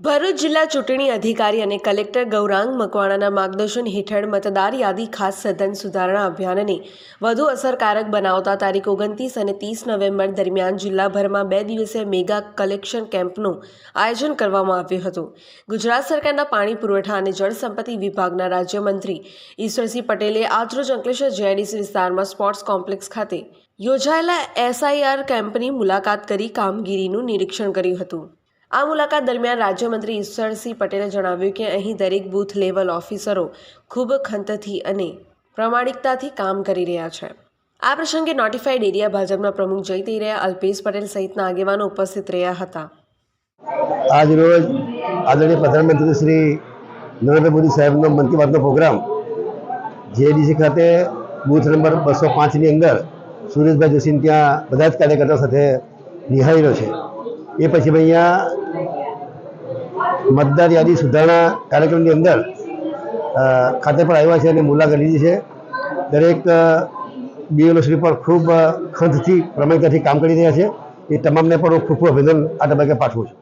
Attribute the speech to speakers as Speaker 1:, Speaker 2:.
Speaker 1: ભરૂચ જિલ્લા ચૂંટણી અધિકારી અને કલેક્ટર ગૌરાંગ મકવાણાના માર્ગદર્શન હેઠળ મતદાર યાદી ખાસ સઘન સુધારણા અભિયાનને વધુ અસરકારક બનાવતા તારીખ ઓગણત્રીસ અને ત્રીસ નવેમ્બર દરમિયાન જિલ્લાભરમાં બે દિવસીય મેગા કલેક્શન કેમ્પનું આયોજન કરવામાં આવ્યું હતું. ગુજરાત સરકારના પાણી પુરવઠા અને જળ સંપત્તિ વિભાગના રાજ્યમંત્રી ઈશ્વરસિંહ પટેલે આજરોજ અંકલેશ્વર જેઆઈડીસી વિસ્તારમાં સ્પોર્ટ્સ કોમ્પ્લેક્સ ખાતે યોજાયેલા એસઆઈઆર કેમ્પની મુલાકાત કરી કામગીરીનું નિરીક્ષણ કર્યું હતું. આ મુલાકાત દરમિયાન રાજ્યમંત્રી ઈશ્વરસિંહ પટેલે જણાવ્યું કે અહીં દરેક બૂથ લેવલ ઓફિસરો ખૂબ ખંતથી અને પ્રમાણિકતાથી કામ કરી રહ્યા છે. આ પ્રસંગે નોટિફાઈડ એરિયા ભાજપના પ્રમુખ જયતી રહ્યા અલ્પેશ પટેલ સહિતના આગેવાનો ઉપસ્થિત રહ્યા હતા.
Speaker 2: આજ રોજ આદરણીય પ્રધાનમંત્રી શ્રી નરેન્દ્ર મોદી સાહેબનો મન કી બાતનો પ્રોગ્રામ જેડીસી ખાતે બૂથ નંબર બસો પાંચની અંદર સુરેશભાઈ જોશીને ત્યાં બધા જ કાર્યકર્તાઓ સાથે નિહાળેલો છે. એ પછી અહીંયા મતદાર યાદી સુધારણા કાર્યક્રમની અંદર ખાતે પણ આવ્યા છે અને મુલાકાત લીધી છે. દરેક બીએલઓ શ્રી પણ ખૂબ ખંતથી પ્રમાણિકતાથી કામ કરી રહ્યા છે. એ તમામને પણ હું ખૂબ ખૂબ અભિનંદન આ તબક્કે પાઠવું છું.